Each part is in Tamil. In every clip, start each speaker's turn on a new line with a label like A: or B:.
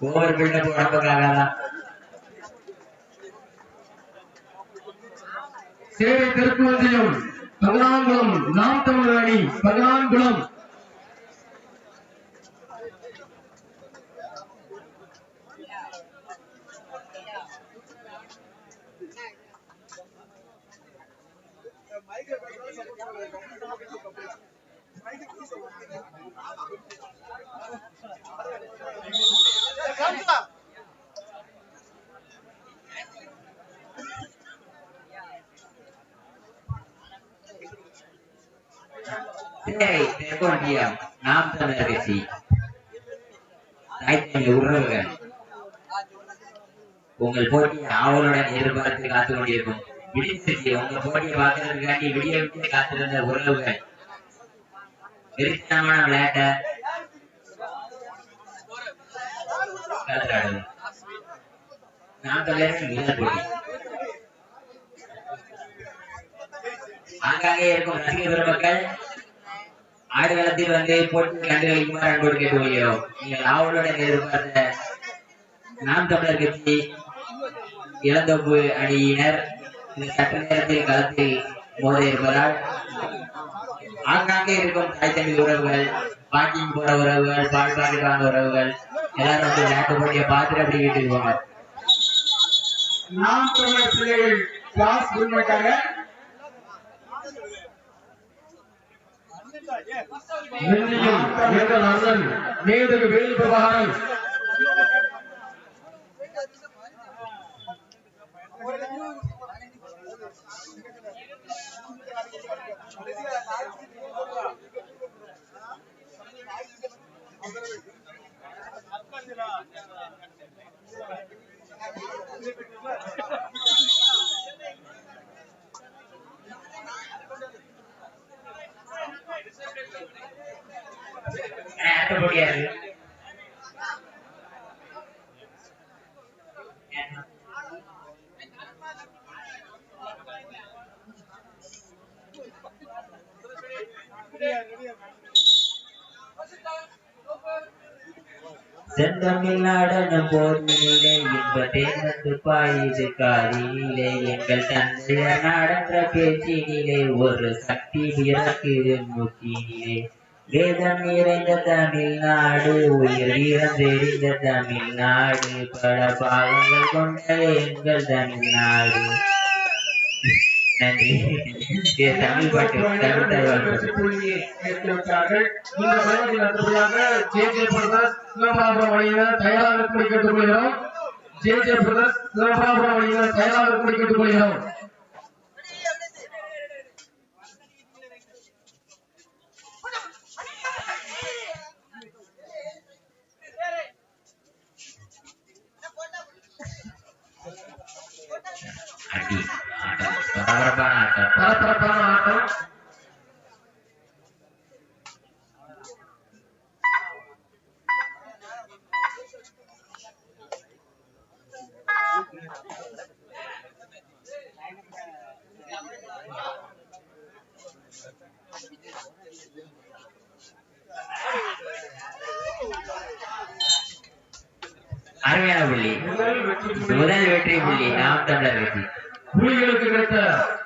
A: ஓவர் பில்டப் உடம்புக்காக தான்
B: சேவை திருக்குவந்தியம் பகலாங்குளம் நாம் தமிழ் அணி பகலாங்குளம்
A: சேவை நாம் தமிழர் கட்சி தாய்த்தமிழ் உறவுகள். உங்கள் போட்டியை ஆவலுடன் எதிர்பார்த்து காத்து கொண்டிருக்கும். விடிய உங்க போட்டியை பார்க்கறதுக்காண்டி விடிய விடிய காத்திருந்த உறவுகள். வெறித்தனமான விளையாட்ட. காத்திராடுது போட்டி. ஆங்காங்கே இருக்கும் ரசிகர் பெருமக்கள் ஆடுகளத்தில் வந்து போட்டி கண்டுகளிக்குமாறு அன்போடு கேட்டுக்கொள்கிறோம். நீங்கள் ஆவலுடன் எதிர்பார்த்த நாம் தமிழர் கட்சி இளந்தோப்பு அணியினர் இந்த சட்ட நேரத்தில் களத்தில் மோத இருப்பதால் ஆங்காங்கே இருக்கும் தாய் தம்பி உறவுகள் வாக்கிங் போற உறவுகள் பால் பாக்கெட் வாங்க உறவுகள் எல்லாரும் வந்து விளையாட்டு போட்டியை பார்த்துட்டு அப்படி வீட்டுக்கு போங்க.
B: நாம் தமிழர் பிள்ளைகள் கிளாஸ் உரிமைக்காக நெல்லியும் எங்கள் அண்ணன் வேல் பிரபாகரன்
A: அடுத்த போட்டியா இருக்கு செந்தமிழ்நாடன போதினிலே இன்ப தேர்ந்து பாயுது காதினிலே எங்கள் தந்தையர் நாடன்ற பேச்சினிலே ஒரு சக்தி பிறக்குது மூச்சினிலே வேதம் நிறைந்த தமிழ்நாடு உயிர் வீரம் தெரிந்த தமிழ்நாடு பல பாவங்கள் கொண்ட எங்கள் தமிழ்நாடு நன்றி இது தமிழ் பாட்டு தமிழ் தகவல்
B: இந்த பகுதியில் ஜே ஜே பிரதர்ஸ் சிவபாபுரம் அணியினர் தயாராக இருப்பதை கேட்டுக்கொள்கிறோம் ஜே ஜே பிரதர்ஸ் தயாராக இருப்பதை
A: அருமையான புள்ளி.
B: முதல் வெற்றி புள்ளி.
A: நாம் தமிழர் வெற்றி.
B: புலிகளுக்கு கிடைத்த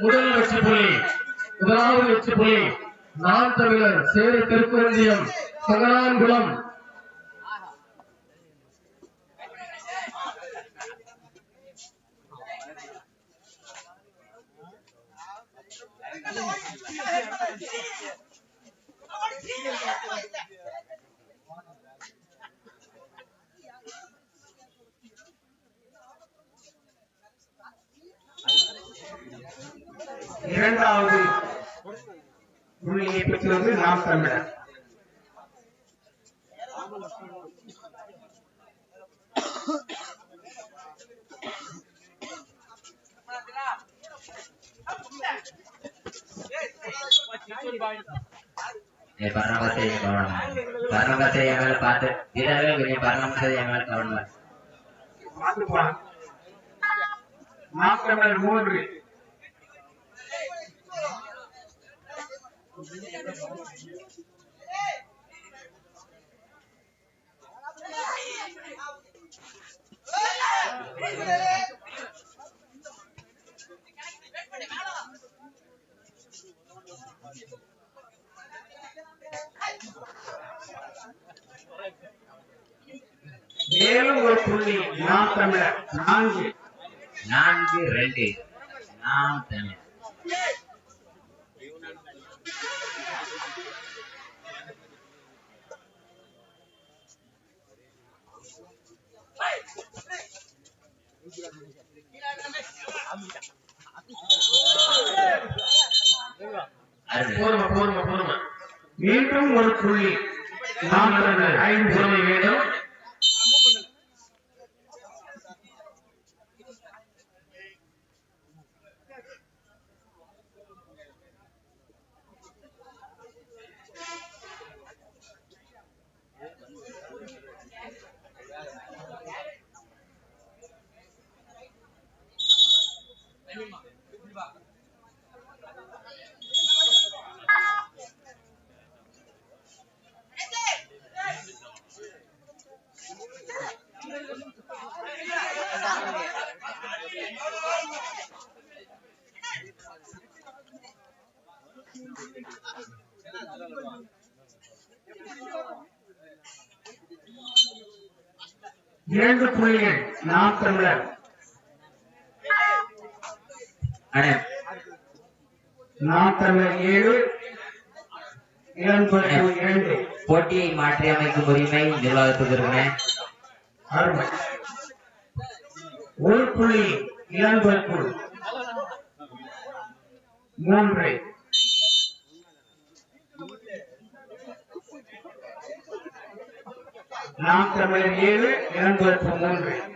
B: முதல் வெற்றி புள்ளி முதலாவது வெற்றி புள்ளி நாம் தமிழர் சேரை திருக்குறந்தியம் சங்கரான்குளம் இரண்டாவது புள்ளியை பெற்றது நாம் தமிழர்.
A: ஏ பரமபத்தை கவனம் பரமபத்தை என் மேல பார்த்து வீரர்கள் கொஞ்சம் பரமபத்தை என் மேல கவனம்
B: பார்த்து போலாம் நாம் தமிழர் மூன்று ஒரு புள்ளி நாம் தமிழர். நான்கு.
A: நான்கு ரெண்டு. நாம் தமிழ் அருமை
B: போதுமா போதுமா போதுமா மீண்டும் ஒரு புள்ளி. நாம் தமிழர். ஐந்து. இரண்டு புள்ளிகள். நாம் தமிழர். நாம் தமிழர் ஏழு இரண்டு
A: போட்டியை மாற்றி அமைக்கும் உரிமை நிர்வாகத்துக்கு இருக்குண்ணே.
B: அருமை. ஒரு புள்ளி இளம்பெருக்குள் மூன்று. நாம் தமிழர் ஏழு இளம்பெருக்கு மூன்று.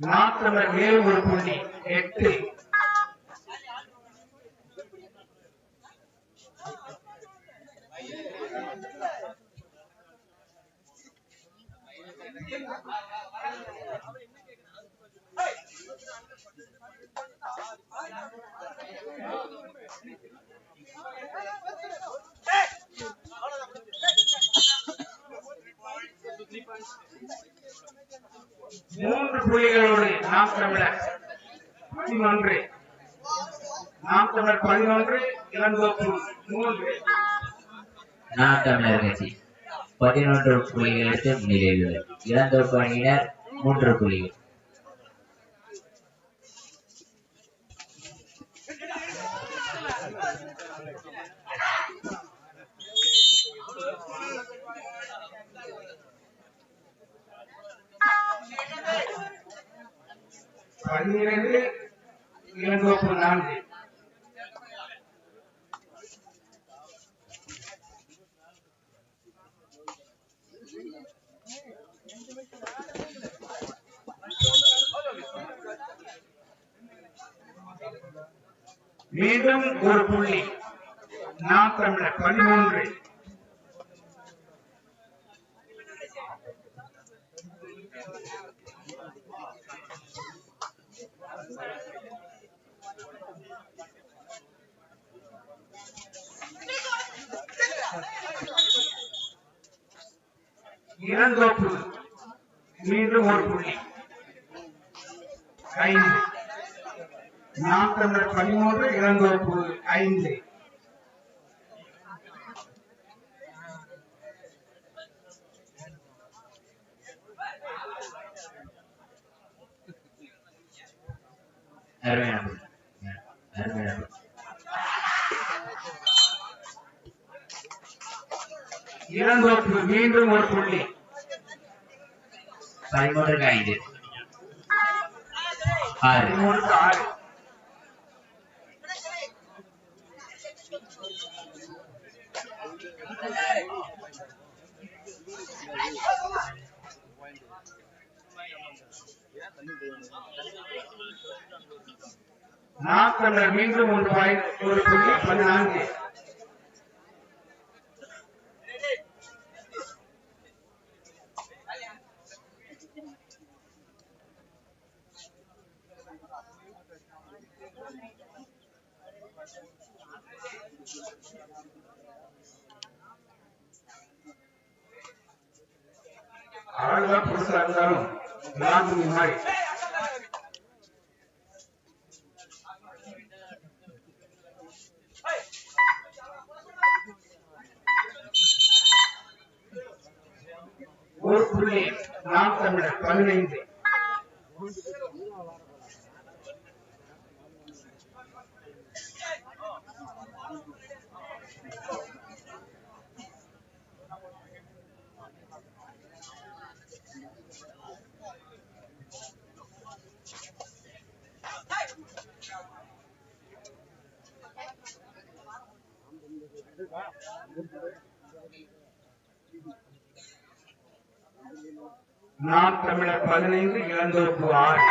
B: நாம் தமிழர் மேலும் மூன்று புள்ளிகளோடு நாம் தமிழர் பதினொன்று நாம் தமிழர் பதினொன்று இளங்கோப்பு மூன்று.
A: நாம் தமிழர் கட்சி. பதினொன்று புள்ளிகளுக்கு எடுத்து முன்னிலையில் உள்ளது அணியினர் மூன்று புள்ளிகள்.
B: பன்னிரண்டு இளங்கோப்பு நான்கு. மீண்டும் ஒரு புள்ளி. நாம் தமிழர் பதிமூன்று இளங்கோப்பு மீண்டும் ஒரு புள்ளி. ஐந்து. நாம் தமிழர் பதிமூன்று இளங்கோப்பு ஐந்து.
A: அருமையான அருமையான
B: மீண்டும் ஒரு புள்ளி.
A: பதிமூன்றுக்கு ஐந்து ஆறு
B: பதிமூணுக்கு ஆறு நாற்பது மீண்டும் ஒரு பாயிண்ட் ஒரு புள்ளி பதினான்கு Wow. நாம் தமிழர் பதினைந்து இளந்தோப்பு ஆறு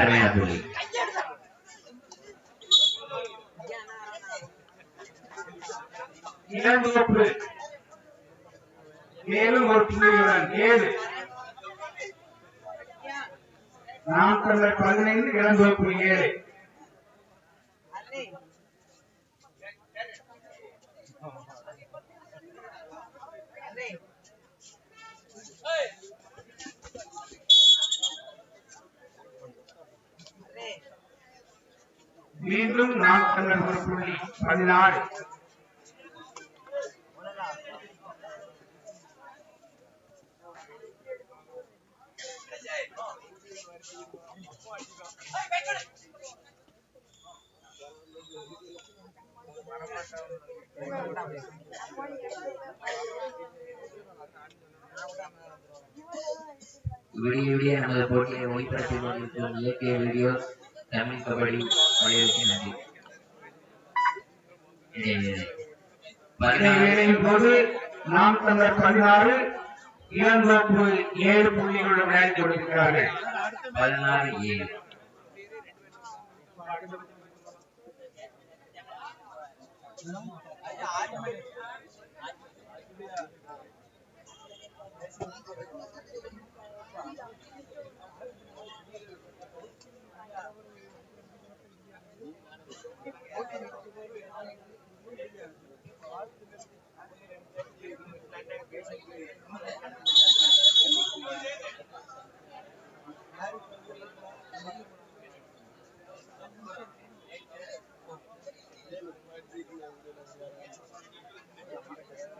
A: அருமையான புள்ளி
B: இளந்தோப்பு மேலும் ஒரு புள்ளியுடன். ஏழு. நாம் தமிழர் பதினைந்து இளந்தோப்பு ஏழு. மீண்டும் நாம் தமிழர் ஒரு புள்ளி பதினாறு
A: விடிய விடிய நமது போட்டியை ஒளிபரப்பிக் கொண்டிருக்கும் இயற்கை வீடியோ தமிழ் கபடி வலையொலிக்கு நன்றி
B: போது நாம் தமிழர் பதினாறு இளந்தோப்பு ஏழு புள்ளிகளுடன் விளையாடி கொண்டிருக்கிறார்கள்.
A: பதினாறு ஏழு.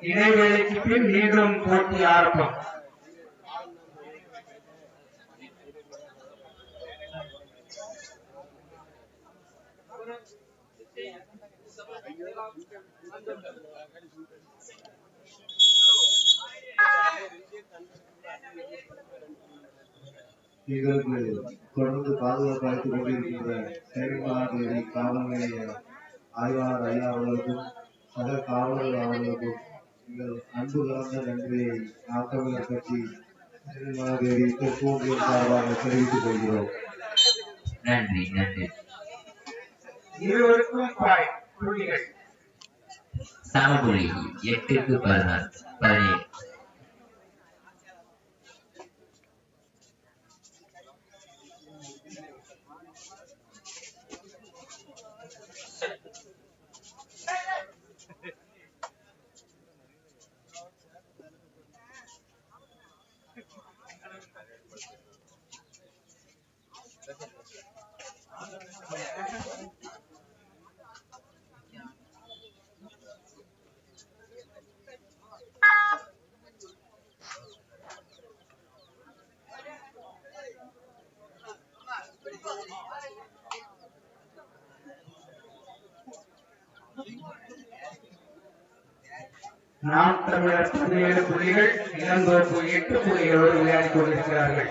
B: இடைவேளைக்கு பின் மீண்டும் போட்டி ஆரம்பம்.
C: எங்களுக்கு தொடர்ந்து பாதுகாப்பு அளித்துக் கொண்டிருக்கின்ற செயல்பாடு காவல் நிலைய ஆய்வாளர் ஐயா அவர்களுக்கும் சக காவலர்கள் அவர்களுக்கும் எங்கள் அன்பு கலந்த திருமாதேவி திருப்பூர் சார்பாக தெரிவித்துக் கொள்கிறோம்.
A: நன்றி நன்றி.
B: இருவருக்கும் பாய் புள்ளிகள்.
A: சமபுரி எட்டுக்கு பதினாறு பதினேழு.
B: நாம் தமிழர் பதினேழு புள்ளிகள் இளந்தோப்பு எட்டு புள்ளிகளோடு விளையாடிக் கொண்டிருக்கிறார்கள்.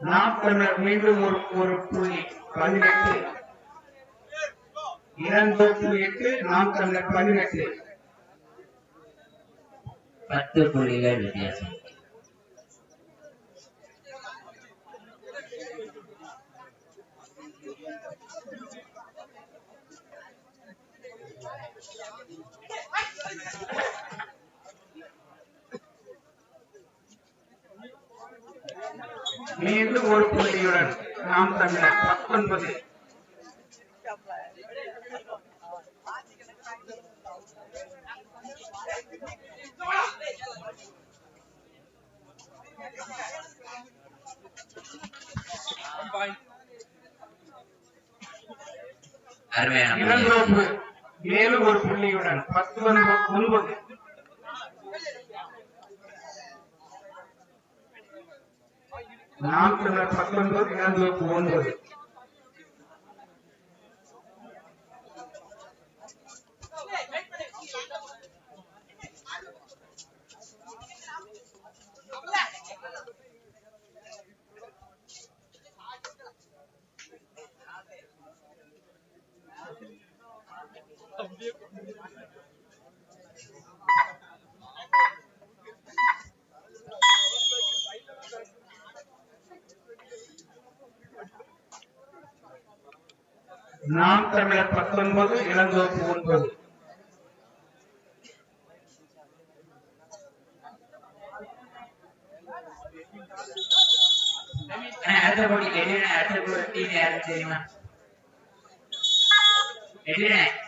B: நாம் மீண்டும் ஒரு ஒரு புள்ளி பதினெட்டு. இரண்டு புள்ளி எட்டு நாம் தமிழர் பதினெட்டு.
A: பத்து புள்ளிகள் வித்தியாசம்
B: மீண்டும் ஒரு புள்ளியுடன் நாம் தமிழர் பத்தொன்பது
A: அருமையான
B: மேலும் ஒரு புள்ளியுடன். பத்து ஒன்பது. நான்கு பத்தொன்பது இரண்டு ஒன்பது. நாம் தமிழர் பத்தொன்பது இளந்தோப்பு ஒன்பது
A: அண்ணா, அடுத்த போட்டி எடினே அடுத்த போட்டி டீம்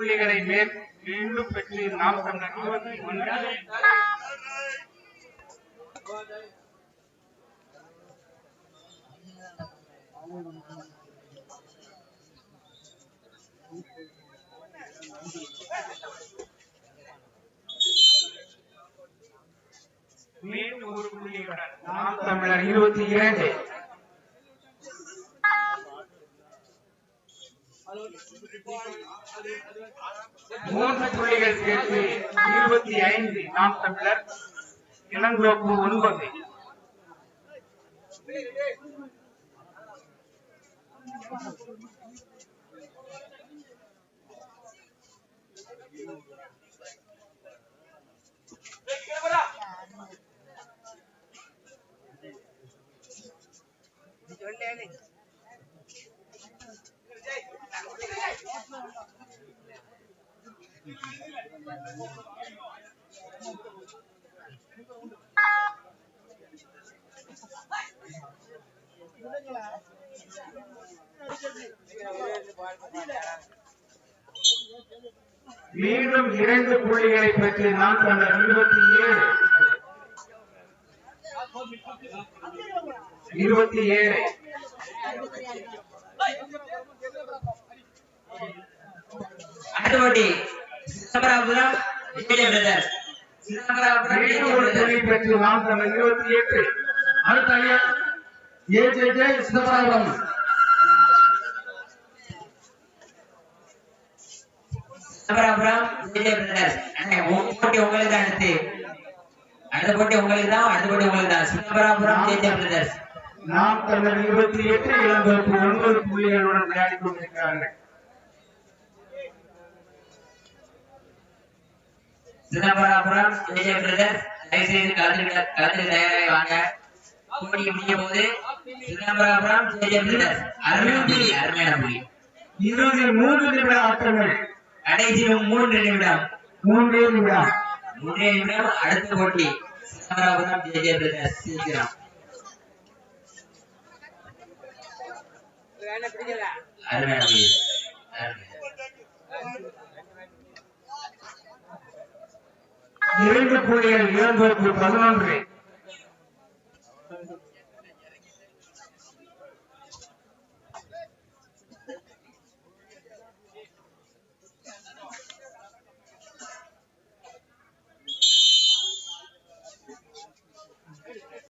B: புள்ளிகளை மேல் மீண்டும் பெற்று நாம் தமிழர் இருபத்தி ஒன்று மீண்டும் ஒரு புள்ளியுடன் நாம் தமிழர் இருபத்தி இரண்டு. மூன்று புள்ளிகள் சேர்த்து இருபத்தி ஐந்து நாம் தமிழர் இளங்கோப்பு ஒன்பது மீண்டும் இரண்டு புள்ளிகளை பெற்று நான் தந்த இருபத்தி ஏழு. இருபத்தி ஏழு.
A: அடுத்தபடி போட்டி சிதம்பராபுரம் விஜய் பிரதர். சிதம்பராபுரம்
B: மீண்டும் ஒரு பெற்று இருபத்தி எட்டு. அடுத்த ஐயா ஏஜேஜே சிதம்பரம்.
A: சிதம்பராபுரம் விஜய் பிரதர். அண்ணே உங்க போட்டி உங்களுக்கு தான் அடுத்து. அடுத்த போட்டி உங்களுக்கு தான் அடுத்த போட்டி உங்களுக்கு தான். சிதம்பராபுரம் விஜய் பிரதர்ஸ்
B: நாம் கண்ட இருபத்தி எட்டு இளந்தோப்பு ஒன்பது புள்ளிகளுடன் விளையாடி கொண்டிருக்கிறார்கள்.
A: சிதம்பராபுரம் விஜய் பிரதர்ஸ் கலந்து தயாராகி வாங்க. போட்டி முடியும் போது சிதம்பராபுரம் விஜய் பிரதர்ஸ் அருமையான
B: இறுதி மூன்று நிமிட ஆட்டங்கள்
A: கடைசி மூன்று நிமிடம்.
B: மூன்றே நிமிடம்.
A: மூன்றே நிமிடம். அடுத்த போட்டி. சிதம்பராபுரம் விஜய் பிரதர்ஸ் சீக்கிரம். அருமையான.
B: இரண்டு புள்ளிகள் இரண்டு பதினொன்று.